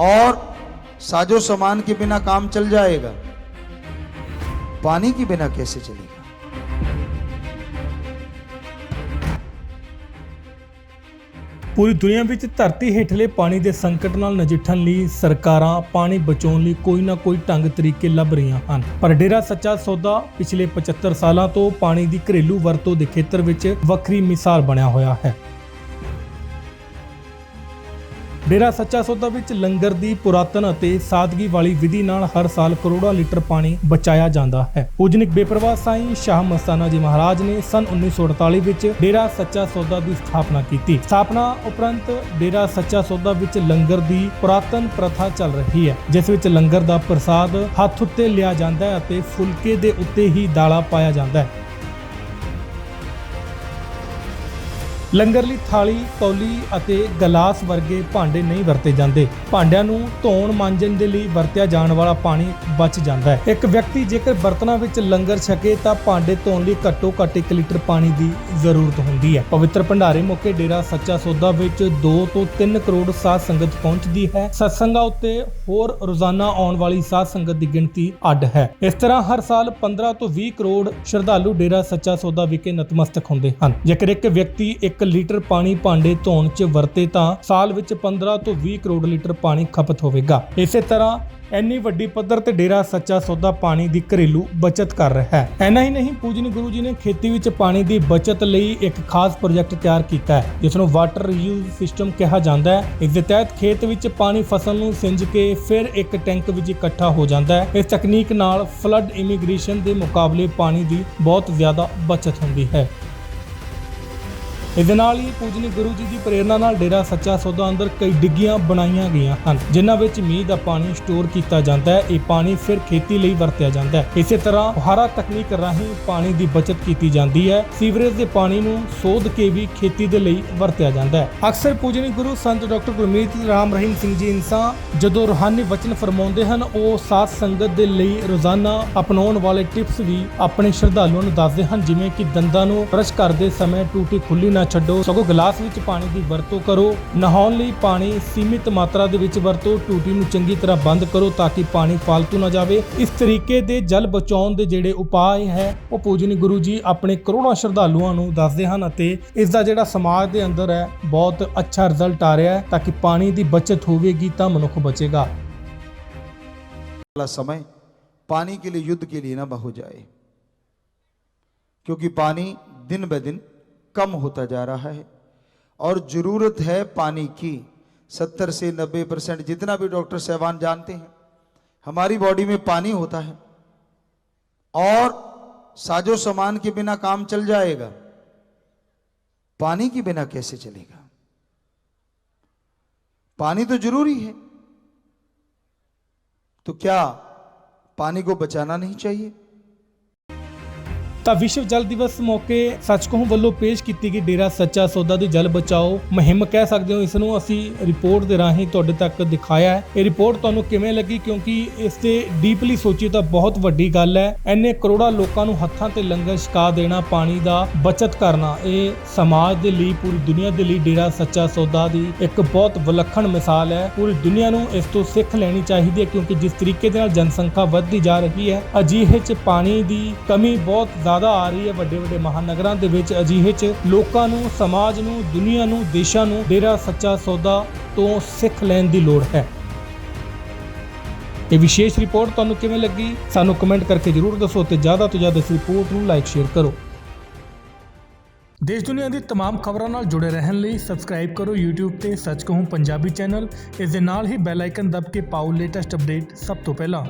और साजो सामान के बिना काम चल जाएगा पानी के बिना कैसे चलेगा ਪੂਰੀ ਦੁਨੀਆ ਵਿੱਚ ਧਰਤੀ ਹੇਠਲੇ ਪਾਣੀ ਦੇ ਸੰਕਟ ਨਾਲ ਨਜਿੱਠਣ ਲਈ ਸਰਕਾਰਾਂ ਪਾਣੀ ਬਚਾਉਣ ਲਈ ਕੋਈ ਨਾ ਕੋਈ ਢੰਗ ਤਰੀਕੇ ਲੱਭ ਰਹੀਆਂ ਹਨ ਪਰ ਡੇਰਾ ਸੱਚਾ ਸੌਦਾ ਪਿਛਲੇ 75 ਸਾਲਾਂ ਤੋਂ ਪਾਣੀ ਦੀ ਘਰੇਲੂ ਵਰਤੋਂ ਦੇ ਖੇਤਰ ਵਿੱਚ ਵੱਖਰੀ ਮਿਸਾਲ ਬਣਿਆ ਹੋਇਆ ਹੈ ਡੇਰਾ ਸੱਚਾ ਸੌਦਾ ਵਿੱਚ ਲੰਗਰ ਦੀ ਪੁਰਾਤਨ ਅਤੇ ਸਾਦਗੀ ਵਾਲੀ ਵਿਧੀ ਨਾਲ ਹਰ ਸਾਲ ਕਰੋੜਾਂ ਲੀਟਰ ਪਾਣੀ ਬਚਾਇਆ ਜਾਂਦਾ ਹੈ। ਪੂਜਨਿਕ ਬੇਪਰਵਾਹ ਸਾਈਂ ਸ਼ਾਹ ਮਸਤਾਨਾ ਜੀ ਮਹਾਰਾਜ ਨੇ ਸਨ 1948 ਵਿੱਚ ਡੇਰਾ ਸੱਚਾ ਸੌਦਾ ਦੀ ਸਥਾਪਨਾ ਕੀਤੀ। ਸਥਾਪਨਾ ਉਪਰੰਤ ਡੇਰਾ ਸੱਚਾ ਸੌਦਾ ਵਿੱਚ ਲੰਗਰ ਦੀ ਪੁਰਾਤਨ ਪ੍ਰਥਾ ਚੱਲ ਰਹੀ ਹੈ, ਜਿਸ ਵਿੱਚ ਲੰਗਰ ਦਾ ਪ੍ਰਸਾਦ ਹੱਥ ਉੱਤੇ ਲਿਆ ਜਾਂਦਾ ਹੈ ਅਤੇ ਫੁਲਕੇ ਦੇ ਉੱਤੇ ਹੀ ਦਾਲਾ ਪਾਇਆ ਜਾਂਦਾ ਹੈ। ਲੰਗਰ ਲਈ ਥਾਲੀ, ਕੌਲੀ ਅਤੇ ਗਲਾਸ ਵਰਗੇ ਭਾਂਡੇ ਨਹੀਂ ਵਰਤੇ ਜਾਂਦੇ। ਭਾਂਡਿਆਂ ਨੂੰ ਧੋਣ ਮਾਂਜਣ ਦੇ ਲਈ ਵਰਤਿਆ ਜਾਣ ਵਾਲਾ ਪਾਣੀ ਬਚ ਜਾਂਦਾ ਹੈ। ਇੱਕ ਵਿਅਕਤੀ ਜੇਕਰ ਬਰਤਨਾਂ ਵਿੱਚ ਲੰਗਰ ਛਕੇ ਤਾਂ ਭਾਂਡੇ ਧੋਣ ਲਈ ਘੱਟੋ ਘੱਟ 1 ਲੀਟਰ ਪਾਣੀ ਦੀ ਜ਼ਰੂਰਤ ਹੁੰਦੀ ਹੈ। ਪਵਿੱਤਰ ਭੰਡਾਰੇ ਮੌਕੇ ਡੇਰਾ ਸੱਚਾ ਸੌਦਾ ਵਿੱਚ 2 ਤੋਂ 3 ਕਰੋੜ ਸਾਧ ਸੰਗਤ ਪਹੁੰਚਦੀ ਹੈ। ਸਤਸੰਗਾਂ ਉੱਤੇ ਹੋਰ ਰੋਜ਼ਾਨਾ ਆਉਣ ਵਾਲੀ ਸਾਧ ਸੰਗਤ ਦੀ ਗਿਣਤੀ ਅੱਡ ਹੈ। ਇਸ ਤਰ੍ਹਾਂ ਹਰ ਸਾਲ 15 ਤੋਂ 20 ਕਰੋੜ ਸ਼ਰਧਾਲੂ ਡੇਰਾ ਸੱਚਾ ਸੌਦਾ ਵਿਖੇ ਨਤਮਸਤਕ ਹੁੰਦੇ ਹਨ। ਜੇਕਰ ਇੱਕ ਵਿਅਕਤੀ ਇੱਕ ਲੀਟਰ ਪਾਣੀ ਭਾਂਡੇ ਧੋਣ 'ਚ ਵਰਤੇ ਤਾਂ ਸਾਲ ਵਿੱਚ 15 ਤੋਂ 20 ਕਰੋੜ ਲੀਟਰ ਪਾਣੀ ਖਪਤ ਹੋਵੇਗਾ। ਇਸੇ ਤਰ੍ਹਾਂ ਇੰਨੀ ਵੱਡੀ ਪੱਧਰ ਤੇ ਡੇਰਾ ਸੱਚਾ ਸੌਦਾ ਪਾਣੀ ਦੀ ਘਰੇਲੂ ਬਚਤ ਕਰ ਰਿਹਾ ਹੈ। ਐਨਾ ਹੀ ਨਹੀਂ, ਪੂਜਨੀ ਗੁਰੂ ਜੀ ਨੇ ਖੇਤੀ ਵਿੱਚ ਪਾਣੀ ਦੀ ਬਚਤ ਲਈ ਇੱਕ ਖਾਸ ਪ੍ਰੋਜੈਕਟ ਤਿਆਰ ਕੀਤਾ ਹੈ, ਜਿਸ ਨੂੰ ਵਾਟਰ ਰੀਯੂਜ਼ ਸਿਸਟਮ ਕਿਹਾ ਜਾਂਦਾ ਹੈ। ਇਸ ਦੇ ਤਹਿਤ ਖੇਤ ਵਿੱਚ ਪਾਣੀ ਫਸਲ ਨੂੰ ਸਿੰਜ ਕੇ ਫਿਰ ਇੱਕ ਟੈਂਕ ਵਿੱਚ ਇਕੱਠਾ ਹੋ ਜਾਂਦਾ ਹੈ। ਇਸ ਤਕਨੀਕ ਨਾਲ ਫਲੱਡ ਇਮੀਗ੍ਰੇਸ਼ਨ ਦੇ ਮੁਕਾਬਲੇ ਪਾਣੀ ਦੀ ਬਹੁਤ ਜ਼ਿਆਦਾ ਬਚਤ ਹੁੰਦੀ ਹੈ। ਇਸ ਦੇ ਨਾਲ ਹੀ ਪੂਜਨੀ ਗੁਰੂ ਜੀ ਦੀ ਪ੍ਰੇਰਣਾ ਨਾਲ ਡੇਰਾ ਸੱਚਾ ਸੌਦਾ ਅੰਦਰ ਕਈ ਡਿੱਗੀਆਂ ਬਣਾਈਆਂ ਗਈਆਂ ਹਨ, ਜਿਨ੍ਹਾਂ ਵਿੱਚ ਮੀਂਹ ਦਾ ਪਾਣੀ ਸਟੋਰ ਕੀਤਾ ਜਾਂਦਾ ਹੈ, ਇਹ ਪਾਣੀ ਫਿਰ ਖੇਤੀ ਲਈ ਵਰਤਿਆ ਜਾਂਦਾ ਹੈ। ਇਸੇ ਤਰ੍ਹਾਂ ਫੁਹਾਰਾ ਤਕਨੀਕ ਰਾਹੀਂ ਪਾਣੀ ਦੀ ਬਚਤ ਕੀਤੀ ਜਾਂਦੀ ਹੈ, ਸੀਵਰੇਜ ਦੇ ਪਾਣੀ ਨੂੰ ਸੋਧ ਕੇ ਵੀ ਖੇਤੀ ਦੇ ਲਈ ਵਰਤਿਆ ਜਾਂਦਾ ਹੈ। ਅਕਸਰ ਪੂਜਨੀ ਗੁਰੂ ਸੰਤ ਡਾਕਟਰ ਗੁਰਮੀਤ ਰਾਮ ਰਹੀਮ ਸਿੰਘ ਜੀ ਇਨਸਾਂ ਜਦੋਂ ਰੂਹਾਨੀ ਵਚਨ ਫਰਮਾਉਂਦੇ ਹਨ, ਉਹ ਸਾਧ ਸੰਗਤ ਦੇ ਲਈ ਰੋਜ਼ਾਨਾ ਅਪਣਾਉਣ ਵਾਲੇ ਟਿਪਸ ਵੀ ਆਪਣੇ ਸ਼ਰਧਾਲੂਆਂ ਨੂੰ ਦੱਸਦੇ ਹਨ, ਜਿਵੇਂ ਕਿ ਦੰਦਾਂ ਨੂੰ ਬ੍ਰਸ਼ ਕਰਦੇ ਸਮੇਂ ਟੂਟੀ ਖੁੱਲੀ ਨਾ ਛੱਡੋ, ਸਗੋਂ ਗਲਾਸ ਵਿੱਚ ਪਾਣੀ ਦੀ ਵਰਤੋਂ ਕਰੋ। ਨਹਾਉਣ ਲਈ ਪਾਣੀ ਸੀਮਿਤ ਮਾਤਰਾ ਦੇ ਵਿੱਚ ਵਰਤੋ। ਟੂਟੀ ਨੂੰ ਚੰਗੀ ਤਰ੍ਹਾਂ ਬੰਦ ਕਰੋ ਤਾਂ ਕਿ ਪਾਣੀ ਫालतू ਨਾ ਜਾਵੇ। ਇਸ ਤਰੀਕੇ ਦੇ ਜਲ ਬਚਾਉਣ ਦੇ ਜਿਹੜੇ ਉਪਾਅ ਹੈ, ਉਹ ਪੂਜਨੀ ਗੁਰੂ ਜੀ ਆਪਣੇ ਕਰੋੜਾਂ ਸ਼ਰਧਾਲੂਆਂ ਨੂੰ ਦੱਸਦੇ ਹਨ ਅਤੇ ਇਸ ਦਾ ਜਿਹੜਾ ਸਮਾਜ ਦੇ ਅੰਦਰ ਹੈ, ਬਹੁਤ ਅੱਛਾ ਰਿਜ਼ਲਟ ਆ ਰਿਹਾ ਹੈ। ਤਾਂ ਕਿ ਪਾਣੀ ਦੀ ਬਚਤ ਹੋਵੇਗੀ ਤਾਂ ਮਨੁੱਖ ਬਚੇਗਾ। वाला समय पानी के लिए युद्ध के लिए ना बहो जाए क्योंकि पानी दिन ब दिन कम होता जा रहा है। और ज़रूरत है पानी की। सत्तर से नब्बे परसेंट जितना भी डॉक्टर साहबान जानते हैं, हमारी बॉडी में पानी होता है। और साजो सामान के बिना काम चल जाएगा। पानी के बिना कैसे चलेगा? पानी तो ज़रूरी है। तो क्या पानी को बचाना नहीं चाहिए? ਤਾਂ ਵਿਸ਼ਵ ਜਲ ਦਿਵਸ ਮੌਕੇ ਸੱਚਕੋਹ ਵੱਲੋਂ ਪੇਸ਼ ਕੀਤੀ ਗਈ ਡੇਰਾ ਸੱਚਾ ਸੌਦਾ ਦੀ ਜਲ ਬਚਾਓ ਮੁਹਿੰਮ ਕਹਿ ਸਕਦੇ ਹੋ, ਇਸ ਨੂੰ ਅਸੀਂ ਰਿਪੋਰਟ ਦੇ ਰਾਹੀਂ ਤੁਹਾਡੇ ਤੱਕ ਦਿਖਾਇਆ ਹੈ। ਇਹ ਰਿਪੋਰਟ ਤੁਹਾਨੂੰ ਕਿਵੇਂ ਲੱਗੀ? ਕਿਉਂਕਿ ਇਸ ਤੇ ਡੀਪਲੀ ਸੋਚੀ ਤਾਂ ਬਹੁਤ ਵੱਡੀ ਗੱਲ ਹੈ। ਐਨੇ ਕਰੋੜਾਂ ਲੋਕਾਂ ਨੂੰ ਹੱਥਾਂ ਤੇ ਲੰਗਰ ਛਕਾ ਦੇਣਾ, ਪਾਣੀ ਦਾ ਬਚਤ ਕਰਨਾ, ਇਹ ਸਮਾਜ ਦੇ ਲਈ, ਪੂਰੀ ਦੁਨੀਆ ਦੇ ਲਈ ਡੇਰਾ ਸੱਚਾ ਸੌਦਾ ਦੀ ਇੱਕ ਬਹੁਤ ਵਿਲੱਖਣ ਮਿਸਾਲ ਹੈ। ਪੂਰੀ ਦੁਨੀਆ ਨੂੰ ਇਸ ਤੋਂ ਸਿੱਖ ਲੈਣੀ ਚਾਹੀਦੀ ਹੈ ਕਿਉਂਕਿ ਜਿਸ ਤਰੀਕੇ ਦੇ ਨਾਲ ਜਨਸੰਖਿਆ ਵੱਧਦੀ ਜਾ ਰਹੀ ਹੈ, ਅਜਿਹੇ ਚ ਪਾਣੀ ਦੀ ਕਮੀ ਬਹੁਤ ਜ਼ਿਆਦਾ ਆ ਰਹੀ ਹੈ ਵੱਡੇ ਵੱਡੇ ਮਹਾਨਗਰਾਂ ਦੇ ਵਿੱਚ ਅਜਿਹੇ ਚ ਲੋਕਾਂ ਨੂੰ ਸਮਾਜ ਨੂੰ ਦੁਨੀਆ ਨੂੰ ਦੇਸ਼ਾਂ ਨੂੰ ਡੇਰਾ ਸੱਚਾ ਸੌਦਾ ਤੋਂ ਸਿੱਖ ਲੈਣ ਦੀ ਲੋੜ ਹੈ ਇਹ ਵਿਸ਼ੇਸ਼ ਰਿਪੋਰਟ ਤੁਹਾਨੂੰ ਕਿਵੇਂ ਲੱਗੀ ਸਾਨੂੰ ਕਮੈਂਟ ਕਰਕੇ ਜਰੂਰ ਦੱਸੋ ਤੇ ਜ਼ਿਆਦਾ ਤੋਂ ਜ਼ਿਆਦਾ ਇਸ ਰਿਪੋਰਟ ਨੂੰ ਲਾਈਕ ਸ਼ੇਅਰ ਕਰੋ ਦੇਸ਼ ਦੁਨੀਆ ਦੀ तमाम ਖਬਰਾਂ ਨਾਲ ਜੁੜੇ ਰਹਿਣ ਲਈ ਸਬਸਕ੍ਰਾਈਬ ਕਰੋ YouTube ਤੇ ਸੱਚ ਕਹੂੰ ਪੰਜਾਬੀ ਚੈਨਲ ਇਸ ਦੇ ਨਾਲ ਹੀ ਬੈਲ ਆਈਕਨ ਦਬ ਕੇ ਪਾਓ ਲੇਟੈਸਟ ਅਪਡੇਟ ਸਭ ਤੋਂ ਪਹਿਲਾਂ